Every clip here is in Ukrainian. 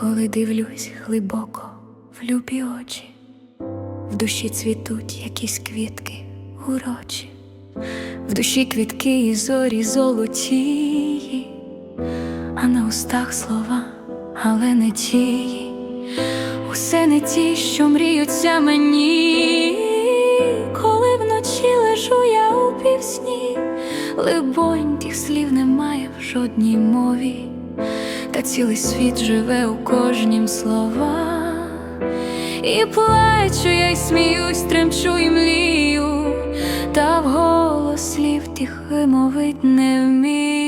коли дивлюсь глибоко в любі очі, в душі цвітуть якісь квітки урочі, в душі квітки і зорі золотії, а на устах слова, але не тії, усе не ті, що мріються мені, коли вночі лежу я у півсні, либонь тих слів немає в жодній мові та цілий світ живе у кожнім слова. І плачу, я й сміюсь, тремчу і млію, та вголос слів тих вимовить не вмію.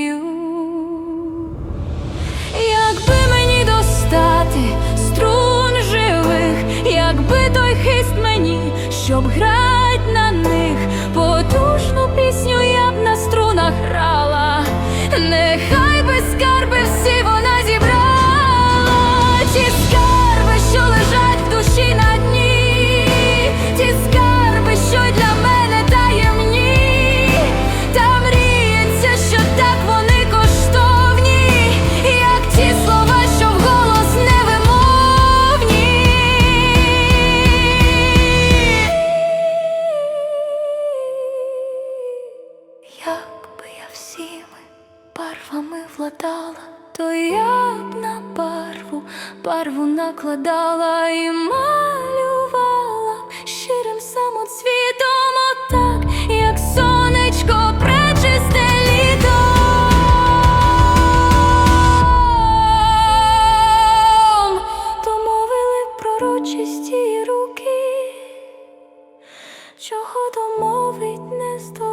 Якби я всіми барвами владала, то я б на барву барву накладала і малювала б щирим самоцвітом, отак, як сонечко пречисте літом. То мовили пророчисті руки чого домовить не здобув.